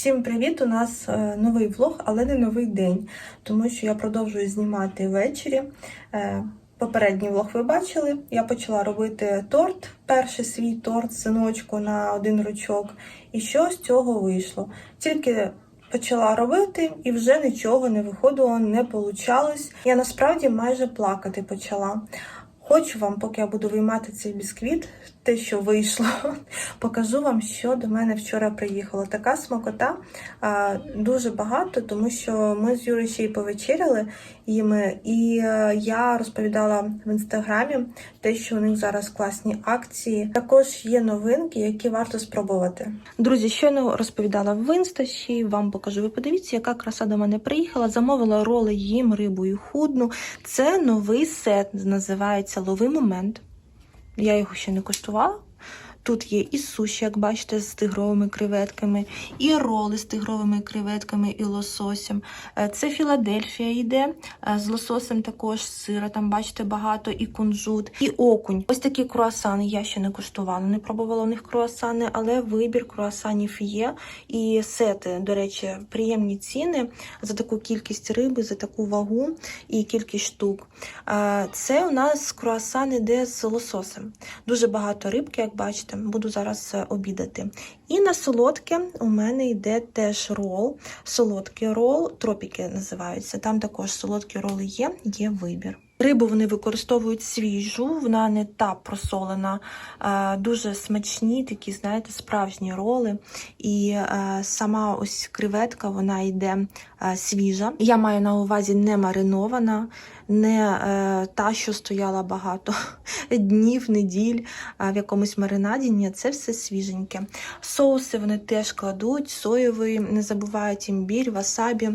Всім привіт! У нас е, новий влог, але не новий день, тому що я продовжую знімати ввечері. Е, Попередній влог ви бачили. Я почала робити торт, перший свій торт синочку на один ручок. І що з цього вийшло? Тільки почала робити і вже нічого не виходило, не получалось. Я насправді майже плакати почала. Хочу вам, поки я буду виймати цей бісквіт, те, що вийшло, покажу вам, що до мене вчора приїхало. Така смакота дуже багато, тому що ми з Юрою ще й повечеряли їми, і е, я розповідала в інстаграмі те, що у них зараз класні акції. Також є новинки, які варто спробувати. Друзі, щойно розповідала в інсташі, вам покажу. Ви подивіться, яка краса до мене приїхала. Замовила роли їм, рибу і худну. Це новий сет, називається Лови момент. Я його ще не коштувала. Тут є і суші, як бачите, з тигровими креветками, і роли з тигровими креветками і лососем. Е, Це Філадельфія йде е, з лососем також сира. Там бачите багато і кунжут, і окунь. Ось такі круасани я ще не коштувала. Не пробувала у них круасани, але вибір круасанів є. І сети, до речі, приємні ціни за таку кількість риби, за таку вагу і кількість штук. Е, Це у нас круасан іде з лососем. Дуже багато рибки, як бачите. Буду зараз е, обідати. І на солодке у мене йде теж рол. Солодкий рол, тропіки називаються. Там також солодкі роли є, є вибір. Рибу вони використовують свіжу, вона не та просолена, е, дуже смачні, такі, знаєте, справжні роли. І е, сама ось креветка вона йде свіжа. Я маю на увазі не маринована, не е, та, що стояла багато днів, неділь в якомусь маринаді. Ні, це все свіженьке. Соуси вони теж кладуть, соєвий, не забувають імбір, васабі.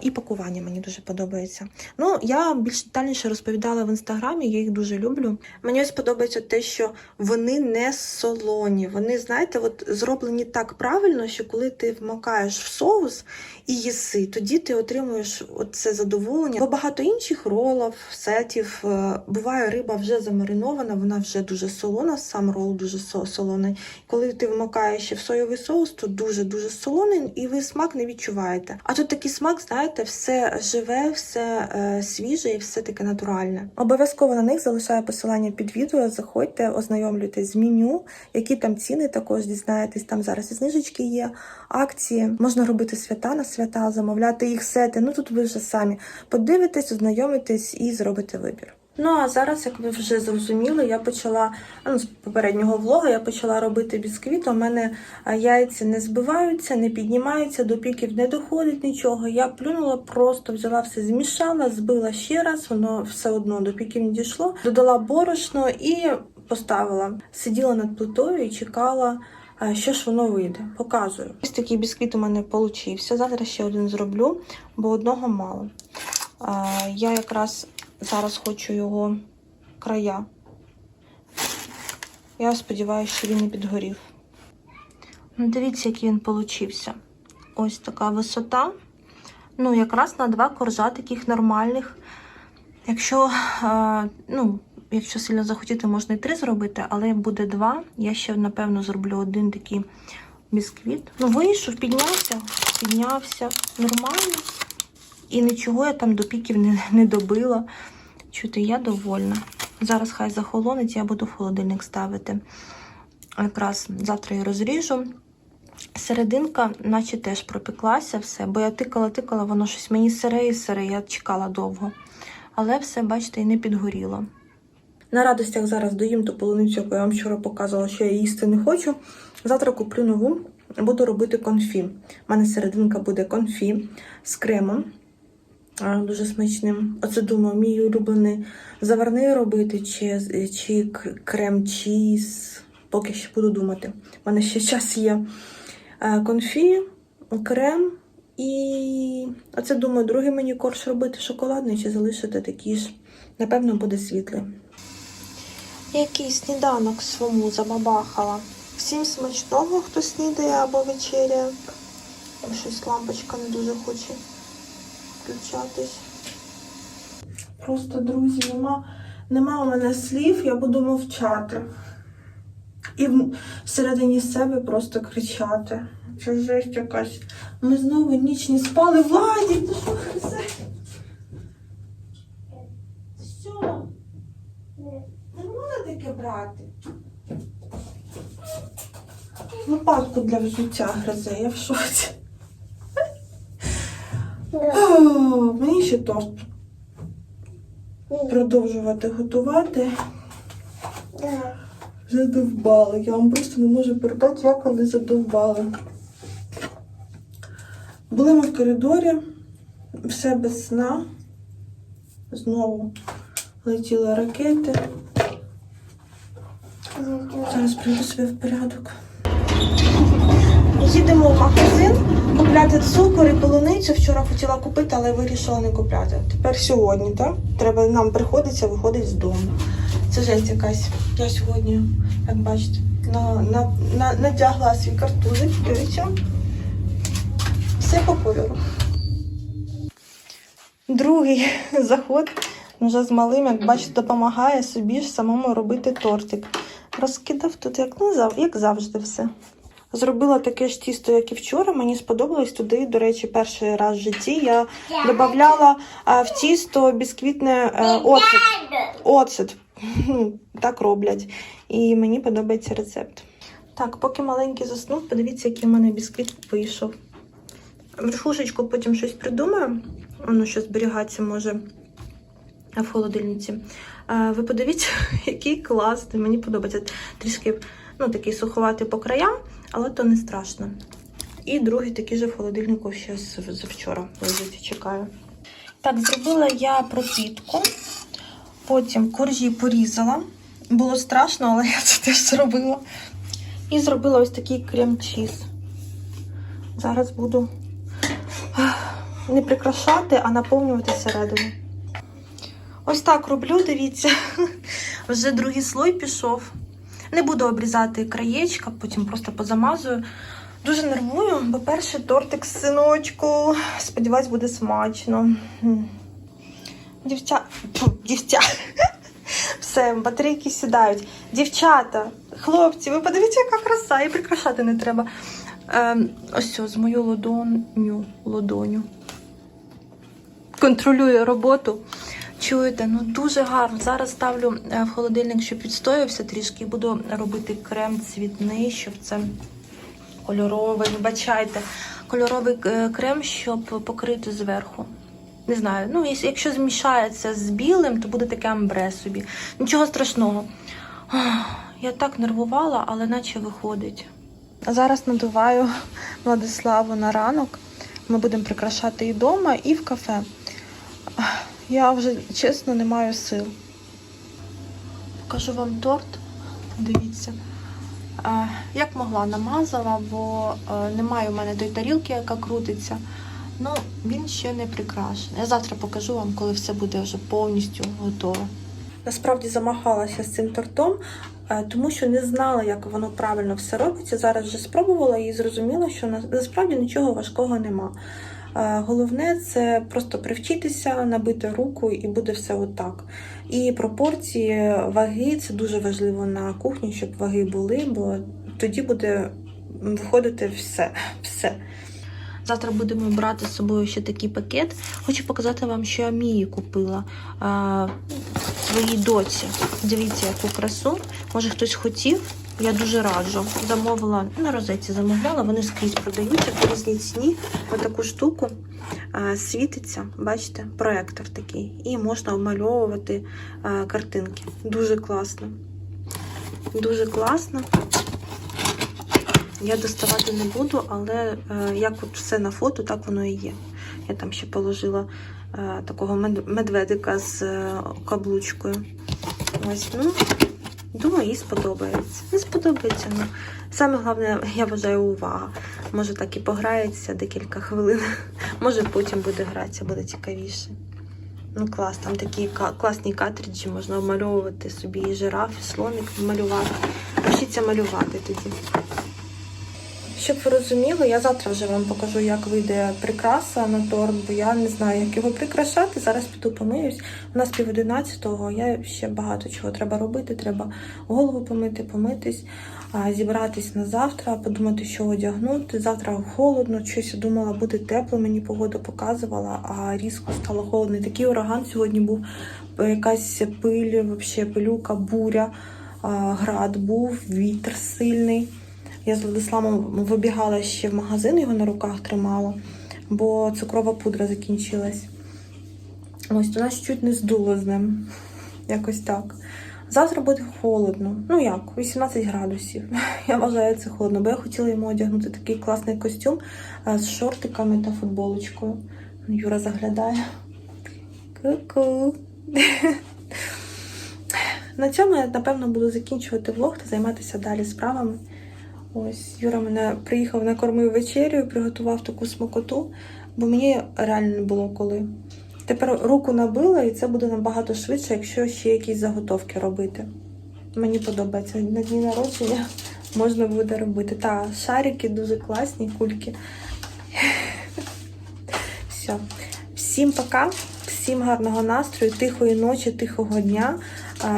І пакування мені дуже подобається. Ну, я більш детальніше розповідала в інстаграмі, я їх дуже люблю. Мені ось подобається те, що вони не солоні. Вони, знаєте, от зроблені так правильно, що коли ти вмокаєш в соус і їси, тоді ти отримуєш це задоволення. Бо багато інших ролів, сетів е, буває риба вже замаринована, вона вже дуже солона, сам рол дуже солоний. Коли ти вмокаєш ще в соєвий соус, то дуже дуже солоний, і ви смак не відчуваєте. А тут такий смак, знаєте, все живе, все е, свіже і все таке натуральне. Обов'язково на них залишаю посилання під відео. Заходьте, ознайомлюйтесь з меню, які там ціни також дізнаєтесь. Там зараз і знижечки є, акції. Можна робити свята на свята, замовляти їх сети. Ну тут ви вже самі подивитесь, ознайомитесь і зробите вибір. Ну а зараз, як ви вже зрозуміли, я почала ну, з попереднього влога, я почала робити бісквіт. У мене яйця не збиваються, не піднімаються, до піків не доходить нічого. Я плюнула, просто взяла все, змішала, збила ще раз, воно все одно до піків не дійшло. Додала борошно і поставила. Сиділа над плитою і чекала. Що ж воно вийде? Показую. Ось такий бісквіт у мене получився. Завтра ще один зроблю, бо одного мало. Я якраз зараз хочу його края. Я сподіваюся, що він не підгорів. Ну, дивіться, який він получився. Ось така висота. Ну, якраз на два коржа таких нормальних. Якщо, е, ну, якщо сильно захотіти, можна і три зробити, але буде два. Я ще, напевно, зроблю один такий бісквіт. Ну, вийшов, піднявся, піднявся нормально. І нічого я там до піків не, не добила. Чути, я довольна. Зараз хай захолонить, я буду в холодильник ставити. Якраз завтра я розріжу. Серединка, наче теж пропеклася все, бо я тикала-тикала, воно щось мені сире і сире, я чекала довго. Але все, бачите, і не підгоріло. На радостях зараз доїм ту полуницю, яку я вам вчора показувала, що я їсти не хочу. Завтра куплю нову, буду робити конфі. У мене серединка буде конфі з кремом. Дуже смачним. Оце думаю, мій улюблений заварний робити чи, чи крем чіз. Поки ще буду думати. У мене ще час є. Е, Конфі, крем і оце думаю, другий мені корж робити шоколадний чи залишити такий ж. Напевно, буде світлий. Який сніданок своєму забабахала. Всім смачного, хто снідає або вечеряє. Щось лампочка не дуже хоче включатись. Просто, друзі, нема, нема у мене слів, я буду мовчати. І всередині себе просто кричати. Це жесть якась. Ми знову ніч не спали. Владик, ти що це? Що? Не можна таке брати? Лопатку для взуття гризе, я в шоці. Мені ще торт продовжувати готувати. Задовбали. Я вам просто не можу передати, як вони задовбали. Були ми в коридорі, все без сна. Знову летіли ракети. Зараз приведу себе в порядок. Їдемо в магазин купляти цукор і полуницю. Вчора хотіла купити, але вирішила не купляти. Тепер сьогодні, так? Треба нам приходиться виходити з дому. Це жесть якась. Я сьогодні, як бачите, на, на, на, надягла свій картузик. Дивіться. Все по кольору. Другий заход вже з малим, як бачите, допомагає собі ж самому робити тортик. Розкидав тут, як, ну, як завжди, все. Зробила таке ж тісто, як і вчора. Мені сподобалось туди, до речі, перший раз в житті я додавала в тісто бісквітне е, оцет. Оцет. Так роблять. І мені подобається рецепт. Так, поки маленький заснув, подивіться, який в мене бісквіт вийшов. Верхушечку потім щось придумаю. Воно що зберігатися може в холодильниці. Е, Ви подивіться, який класний. Мені подобається. Трішки ну, такий суховатий по краям, але то не страшно. І другий такий же в холодильнику ще з, вчора лежить, чекаю. Так, зробила я пропітку. Потім коржі порізала. Було страшно, але я це теж зробила. І зробила ось такий крем-чіз. Зараз буду не прикрашати, а наповнювати всередину. Ось так роблю, дивіться. Вже другий слой пішов. Не буду обрізати краєчка, потім просто позамазую. Дуже нервую, бо перший тортик з синочку. Сподіваюсь, буде смачно. Дівча... Фу, дівча. Все, батарейки сідають. Дівчата, хлопці, ви подивіться, яка краса, і прикрашати не треба. Ем, ось з мою лодоню. лодоню. Контролює роботу. Чуєте, ну дуже гарно. Зараз ставлю е, в холодильник, щоб відстоявся трішки, буду робити крем цвітний, щоб це кольоровий, вибачайте, кольоровий е, крем, щоб покрити зверху. Не знаю, ну якщо змішається з білим, то буде таке амбре собі. Нічого страшного. Я так нервувала, але наче виходить. А Зараз надуваю Владиславу на ранок. Ми будемо прикрашати і вдома, і в кафе. Я вже чесно не маю сил. Покажу вам торт. Дивіться. Як могла, намазала, бо е, немає у мене тої тарілки, яка крутиться. Ну, він ще не прикрашений. Я завтра покажу вам, коли все буде вже повністю готове. Насправді замахалася з цим тортом, е, тому що не знала, як воно правильно все робиться. Зараз вже спробувала і зрозуміла, що насправді нічого важкого нема. Е, Головне це просто привчитися, набити руку і буде все отак. І пропорції ваги це дуже важливо на кухні, щоб ваги були, бо тоді буде виходити все. все. Завтра будемо брати з собою ще такий пакет. Хочу показати вам, що я Мії купила а, своїй доці. Дивіться, яку красу. Може хтось хотів. Я дуже раджу. Замовила на розетці замовляла, вони скрізь продаються по різній ціні. Ось таку штуку світиться, бачите, проектор такий. І можна обмальовувати картинки. Дуже класно. Дуже класно. Я доставати не буду, але е, як от все на фото, так воно і є. Я там ще положила е, такого медведика з е, каблучкою. Ось, ну, думаю, їй сподобається. Не сподобається, ну. Саме головне, я вважаю, увага. Може так і пограється декілька хвилин. Може потім буде гратися, буде цікавіше. Ну, клас, там такі класні картриджі, можна обмальовувати собі і жираф, і слоник малювати. Вчиться малювати тоді. Щоб ви розуміли, я завтра вже вам покажу, як вийде прикраса на торт, бо я не знаю, як його прикрашати. Зараз піду помиюсь. У нас пів одинадцятого, я ще багато чого треба робити. Треба голову помити, помитись, зібратись на завтра, подумати, що одягнути. Завтра холодно, щось думала, буде тепло, мені погода показувала, а різко стало холодно. Такий ураган сьогодні був, якась пиль, вообще пилюка, буря, град був, вітер сильний. Я з Владиславом вибігала ще в магазин, його на руках тримала, бо цукрова пудра закінчилась. Ось то нас чуть не здуло з ним. Якось так. Завтра буде холодно. Ну як, 18 градусів. Я вважаю це холодно, бо я хотіла йому одягнути такий класний костюм з шортиками та футболочкою. Юра заглядає. Ку-ку. На цьому я, напевно, буду закінчувати влог та займатися далі справами. Ось Юра мене приїхав накормив вечерю, приготував таку смакоту, бо мені реально не було коли. Тепер руку набила, і це буде набагато швидше, якщо ще якісь заготовки робити. Мені подобається на дні народження можна буде робити. Та шарики дуже класні, кульки. Все. Всім пока, всім гарного настрою, тихої ночі, тихого дня.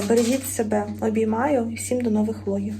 Бережіть себе, обіймаю і всім до нових влогів.